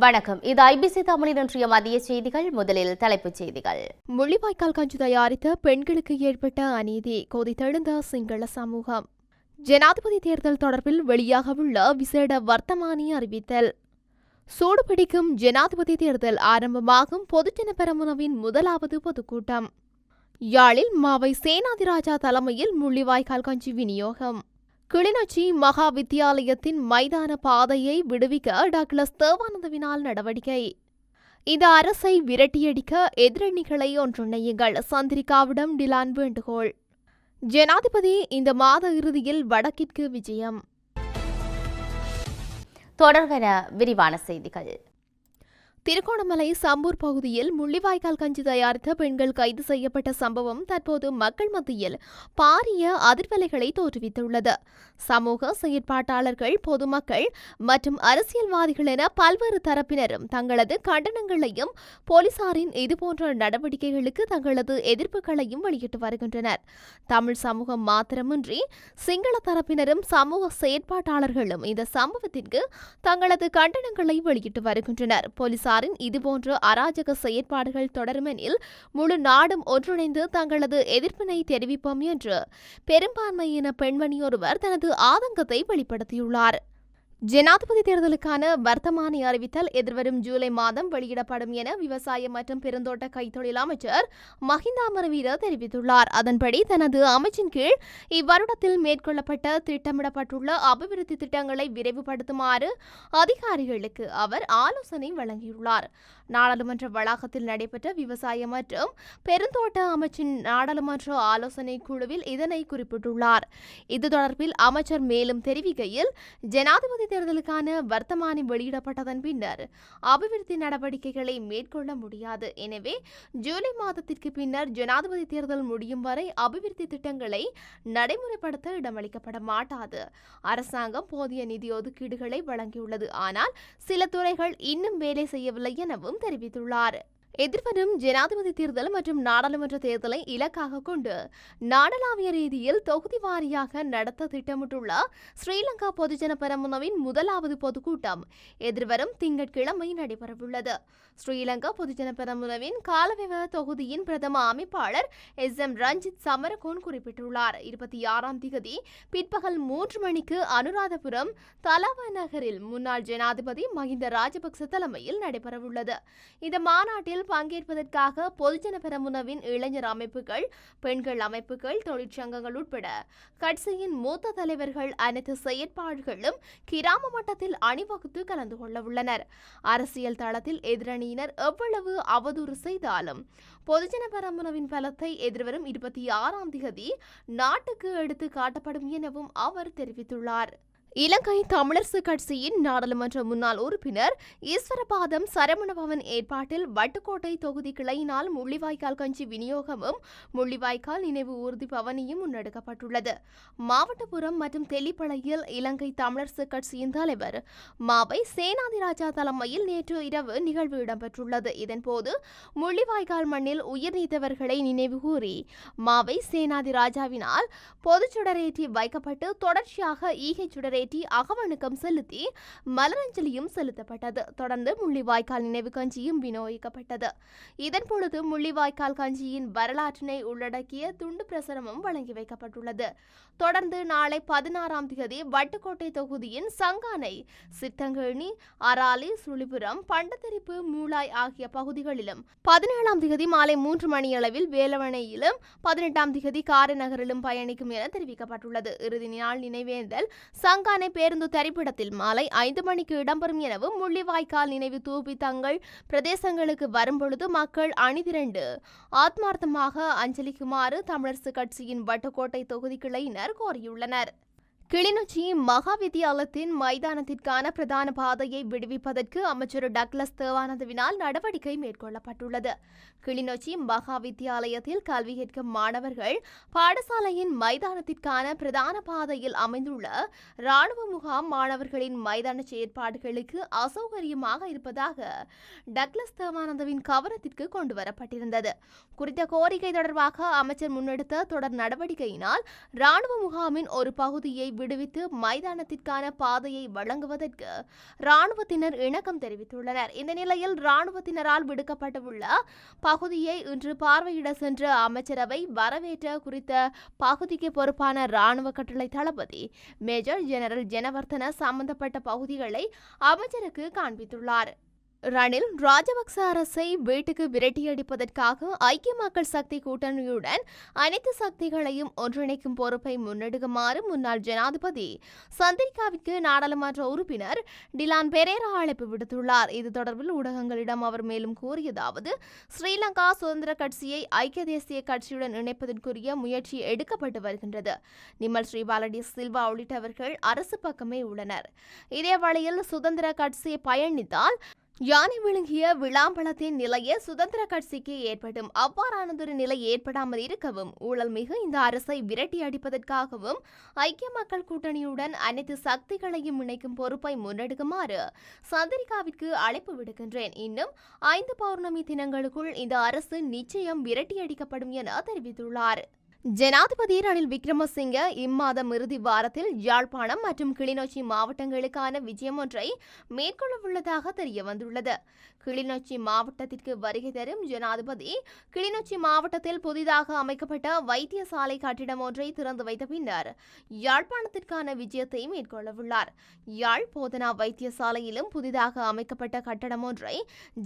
வணக்கம். இது ஐபிசி தமிழின் இன்றைய மதிய செய்திகள். முதலில் தலைப்புச் செய்திகள். முள்ளிவாய்க்கால் கஞ்சி தயாரித்த பெண்களுக்கு ஏற்பட்ட அநீதி கொதித்தெழுந்த சிங்கள சமூகம். ஜனாதிபதி தேர்தல் தொடர்பில் வெளியாகவுள்ள விசேட வர்த்தமானி அறிவித்தல். சூடுபிடிக்கும் ஜனாதிபதி தேர்தல் ஆரம்பமாகும். பொதுஜன பெரமுனவின் முதலாவது பொதுக்கூட்டம். யாழில் மாவை சேனாதிராஜா தலைமையில் முள்ளிவாய்க்கால் கஞ்சி விநியோகம். கிளிநொச்சி மகா வித்தியாலயத்தின் மைதான பாதையை விடுவிக்க டக்ளஸ் தேவானந்தவினால் நடவடிக்கை. இந்த அரசை விரட்டியடிக்க எதிரணிகளை ஒன்றிணையுங்கள். சந்திரிகாவிடம் டிலான் வேண்டுகோள். ஜனாதிபதி இந்த மாத இறுதியில் வடக்கிற்கு விஜயம். தொடர்வன விரிவான செய்திகள். திருகோணமலை சம்பூர் பகுதியில் முள்ளிவாய்க்கால் கஞ்சி தயாரித்த பெண்கள் கைது செய்யப்பட்ட சம்பவம் தற்போது மக்கள் மத்தியில் பாரிய அதிர்வலைகளை தோற்றுவித்துள்ளது. சமூக செயற்பாட்டாளர்கள் பொதுமக்கள் மற்றும் அரசியல்வாதிகள் என பல்வேறு தரப்பினரும் தங்களது கண்டனங்களையும் போலீசாரின் இதுபோன்ற நடவடிக்கைகளுக்கு தங்களது எதிர்ப்புகளையும் வெளியிட்டு வருகின்றனர். தமிழ் சமூகம் மாத்திரமின்றி சிங்கள தரப்பினரும் சமூக செயற்பாட்டாளர்களும் இந்த சம்பவத்திற்கு தங்களது கண்டனங்களை வெளியிட்டு வருகின்றனர். போலீசார் போலீசாரின் இதுபோன்ற அராஜக செயற்பாடுகள் தொடருமெனில் முழு நாடும் ஒன்றிணைந்து தங்களது எதிர்ப்பினை தெரிவிப்போம் என்று பெரும்பான்மையின பெண்மணி ஒருவர் தனது ஆதங்கத்தை வெளிப்படுத்தியுள்ளார். ஜனாதிபதி தேர்தலுக்கான வர்த்தமானி அறிவித்தல் எதிர்வரும் ஜூலை மாதம் வெளியிடப்படும் என விவசாயம் மற்றும் பெருந்தோட்ட கைத்தொழில் அமைச்சர் மஹிந்தா அமரவீர தெரிவித்துள்ளார். அதன்படி தனது அமைச்சின் கீழ் இவ்வருடத்தில் மேற்கொள்ளப்பட்ட திட்டமிடப்பட்டுள்ள அபிவிருத்தி திட்டங்களை விரைவுபடுத்துமாறு அதிகாரிகளுக்கு அவர் ஆலோசனை வழங்கியுள்ளார். நாடாளுமன்ற வளாகத்தில் நடைபெற்ற விவசாய மற்றும் பெருந்தோட்ட அமைச்சின் நாடாளுமன்ற ஆலோசனை குழுவில் இதனை குறிப்பிட்டுள்ளார். இது தொடர்பில் அமைச்சர் மேலும் தெரிவிக்கையில் ஜனாதிபதி தேர்தலுக்கான வர்த்தமானி வெளியிடப்பட்டதன் பின்னர் அபிவிருத்தி நடவடிக்கைகளை மேற்கொள்ள முடியாது. எனவே ஜூலை மாதத்திற்கு பின்னர் ஜனாதிபதி தேர்தல் முடியும் வரை அபிவிருத்தி திட்டங்களை நடைமுறைப்படுத்த இடமளிக்கப்பட மாட்டாது. அரசாங்கம் போதிய நிதி ஒதுக்கீடுகளை வழங்கியுள்ளது. ஆனால் சில துறைகள் இன்னும் வேலை செய்யவில்லை எனவும் தெரிவித்துள்ளார். எதிர்வரும் ஜனாதிபதி தேர்தல் மற்றும் நாடாளுமன்ற தேர்தலை இலக்காக கொண்டு நாடளாவிய ரீதியில் தொகுதி வாரியாக நடத்த திட்டமிட்டுள்ள ஸ்ரீலங்கா பொதுஜன பெரமுனவின் முதலாவது பொதுக்கூட்டம் எதிர்வரும் திங்கட்கிழமை நடைபெறவுள்ளது. ஸ்ரீலங்கா பொதுஜன பெரமுனவின் காலவிவ தொகுதியின் பிரதம அமைப்பாளர் எஸ் எம் ரஞ்சித் சமரகோன் குறிப்பிட்டுள்ளார். இருபத்தி ஆறாம் திகதி பிற்பகல் மூன்று மணிக்கு அனுராதபுரம் தலவ நகரில் முன்னாள் ஜனாதிபதி மஹிந்த ராஜபக்ச தலைமையில் நடைபெறவுள்ளது. இந்த மாநாட்டில் பங்கேற்பதற்காக பொதுஜன பெரமுனவின் இளைஞர் அமைப்புகள் பெண்கள் அமைப்புகள் தொழிற்சங்கங்கள் உட்பட கட்சியின் மூத்த தலைவர்கள் அனைத்து செயற்பாடுகளும் கிராம மட்டத்தில் அணிவகுத்து கலந்து கொள்ள உள்ளனர். அரசியல் தளத்தில் எதிரணியினர் எவ்வளவு அவதூறு செய்தாலும் பொதுஜன பெரமுனவின் பலத்தை எதிர்வரும் இருபத்தி ஆறாம் தேதி நாட்டுக்கு எடுத்து காட்டப்படும் எனவும் அவர் தெரிவித்துள்ளார். இலங்கை தமிழரசு கட்சியின் நாடாளுமன்ற முன்னாள் உறுப்பினர் ஈஸ்வரபாதம் சரவணபவன் ஏற்பாட்டில் வட்டுக்கோட்டை தொகுதி கிளையினால் முள்ளிவாய்க்கால் கஞ்சி விநியோகமும் முள்ளிவாய்க்கால் நினைவு ஊர்தி பவனியும் முன்னெடுக்கப்பட்டுள்ளது. மாவட்டபுரம் மற்றும் தெல்லிப்பளையில் இலங்கை தமிழரசு கட்சியின் தலைவர் மாவை சேனாதிராஜா தலைமையில் நேற்று இரவு நிகழ்வு இடம்பெற்றுள்ளது. இதன்போது முள்ளிவாய்க்கால் மண்ணில் உயிர் நீத்தவர்களை நினைவுகூறி மாவை சேனாதிராஜாவினால் பொதுச்சுடரேற்றி வைக்கப்பட்டு தொடர்ச்சியாக ஈகை சுடரேற்றி அகவணக்கம் செலுத்தி மலரஞ்சலியும் செலுத்தப்பட்டது. தொடர்ந்து முள்ளிவாய்க்கால் நினைவு கஞ்சியும் விநியோகிக்கப்பட்டது. இதன் பொழுது முள்ளிவாய்க்கால் கஞ்சியின் வரலாற்றினை உள்ளடக்கிய துண்டு பிரசுரமும் வழங்கி வைக்கப்பட்டுள்ளது. தொடர்ந்து நாளை பதினாறாம் தேதி வட்டுக்கோட்டை தொகுதியின் சங்கானை சித்தங்கேணி அராலி சுழிபுரம் பண்டத்தரிப்பு மூளாய் ஆகிய பகுதிகளிலும் பதினேழாம் தேதி மாலை மூன்று மணியளவில் வேலவனையிலும் பதினெட்டாம் தேதி காரைநகரிலும் பயணிக்கும் என தெரிவிக்கப்பட்டுள்ளது. இறுதி நாள் நினைவேந்தல் சங்கானை பேருந்து தரிப்பிடத்தில் மாலை ஐந்து மணிக்கு இடம்பெறும் எனவும் முள்ளிவாய்க்கால் நினைவு தூபி தங்கள் பிரதேசங்களுக்கு வரும்பொழுது மக்கள் அணிதிரண்டு. ஆத்மார்த்தமாக அஞ்சலிக்குமாறு தமிழரசு கட்சியின் வட்டுக்கோட்டை தொகுதி கிளையினர் கோரியுள்ளனர். கிளிநொச்சி மகாவித்தியாலயத்தின் மைதானத்திற்கான பிரதான பாதையை விடுவிப்பதற்கு அமைச்சர் டக்ளஸ் தேவானந்தவினால் நடவடிக்கை மேற்கொள்ளப்பட்டுள்ளது. கிளிநொச்சி மகாவித்தியாலயத்தில் கல்வி கேட்கும் மாணவர்கள் பாடசாலையின் மைதானத்திற்கான பிரதான பாதையில் அமைந்துள்ள ராணுவ முகாம் மாணவர்களின் மைதான செயற்பாடுகளுக்கு அசௌகரியமாக இருப்பதாக டக்ளஸ் தேவானந்தவின் கவனத்திற்கு கொண்டு வரப்பட்டிருந்தது குறித்த கோரிக்கை தொடர்பாக அமைச்சர் முன்னெடுத்த தொடர் நடவடிக்கையினால் ராணுவ முகாமின் ஒரு பகுதியை விடுவித்து மைதானத்திற்கான பாதையை வழங்குவதற்கு இராணுவத்தினர் இணக்கம் தெரிவித்துள்ளனர். இந்த நிலையில் இராணுவத்தினரால் விடுக்கப்பட்டுள்ள பகுதியை இன்று பார்வையிட சென்ற அமைச்சரவை வரவேற்ற குறித்த பகுதிக்கு பொறுப்பான இராணுவ கட்டளை தளபதி மேஜர் ஜெனரல் ஜனவர்தன சம்பந்தப்பட்ட பகுதிகளை அமைச்சருக்கு காண்பித்துள்ளார். ரணில் ராஜபக்ச அரசை வீட்டுக்கு விரட்டியடிப்பதற்காக ஐக்கிய மக்கள் சக்தி கூட்டணியுடன் அனைத்து சக்திகளையும் ஒன்றிணைக்கும் பொறுப்பை முன்னெடுக்குமாறு முன்னாள் ஜனாதிபதி சந்திரிகாவிற்கு நாடாளுமன்ற உறுப்பினர் டிலான் பெரேரா அழைப்பு விடுத்துள்ளார். இது தொடர்பில் ஊடகங்களிடம் அவர் மேலும் கூறியதாவது ஸ்ரீலங்கா சுதந்திர கட்சியை ஐக்கிய தேசிய கட்சியுடன் இணைப்பதற்குரிய முயற்சி எடுக்கப்பட்டு வருகின்றது. நிமல் ஸ்ரீபாலடி சில்வா உள்ளிட்டவர்கள் அரசு பக்கமே உள்ளனர். இதே வழியில் சுதந்திர கட்சி பயணித்தால் யானை விழுங்கிய விளாம்பழத்தின் நிலையே சுதந்திர கட்சிக்கு ஏற்படும் அவ்வாறானதொரு நிலை ஏற்படாமல் இருக்கவும் ஊழல் மிகு இந்த அரசை விரட்டி அடிப்பதற்காகவும் ஐக்கிய மக்கள் கூட்டணியுடன் அனைத்து சக்திகளையும் இணைக்கும் பொறுப்பை முன்னெடுக்குமாறு சந்திரிகாவிற்கு அழைப்பு விடுக்கின்றேன். இன்னும் ஐந்து பௌர்ணமி தினங்களுக்குள் இந்த அரசு நிச்சயம் விரட்டியடிக்கப்படும் என தெரிவித்துள்ளார். ஜனாதிபதி ரணில் விக்ரமசிங்க இம்மாதம் இறுதி வாரத்தில் யாழ்ப்பாணம் மற்றும் கிளிநொச்சி மாவட்டங்களுக்கான விஜயம் ஒன்றை மேற்கொள்ளவுள்ளதாக தெரிய வந்துள்ளது கிளிநொச்சி மாவட்டத்திற்கு வருகை தரும் ஜனாதிபதி கிளிநொச்சி மாவட்டத்தில் புதிதாக அமைக்கப்பட்ட வைத்தியசாலை கட்டிடம் ஒன்றை திறந்து வைத்த பின்னர் யாழ்ப்பாணத்திற்கான விஜயத்தை மேற்கொள்ளவுள்ளார். யாழ் போதனா வைத்தியசாலையிலும் புதிதாக அமைக்கப்பட்ட கட்டடம் ஒன்றை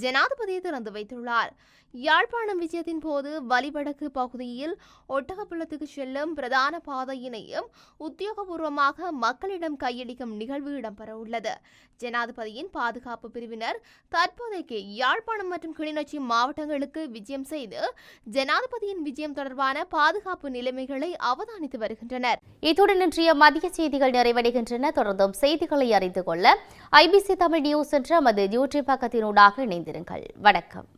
ஜனாதிபதி திறந்து வைத்துள்ளார். யாழ்ப்பாணம் விஜயத்தின் போது வலிவடக்கு பகுதியில் ஒட்டகப்புலத்துக்கு செல்லும் பிரதான பாதையினையும் உத்தியோகபூர்வமாக மக்களிடம் கையளிக்கும் நிகழ்வு இடம்பெறவுள்ளது. ஜனாதிபதியின் பாதுகாப்பு பிரிவினர் தற்போதைக்கு யாழ்ப்பாணம் மற்றும் கிளிநொச்சி மாவட்டங்களுக்கு விஜயம் செய்து ஜனாதிபதியின் விஜயம் தொடர்பான பாதுகாப்பு நிலைமைகளை அவதானித்து வருகின்றனர். இத்துடன் இன்றைய மதிய செய்திகள் நிறைவடைகின்றன. தொடர்ந்தும் செய்திகளை அறிந்து கொள்ள ஐபிசி தமிழ் நியூஸ் என்ற நமது யூடியூப் பக்கத்தினூடாக இணைந்திருங்கள். வணக்கம்.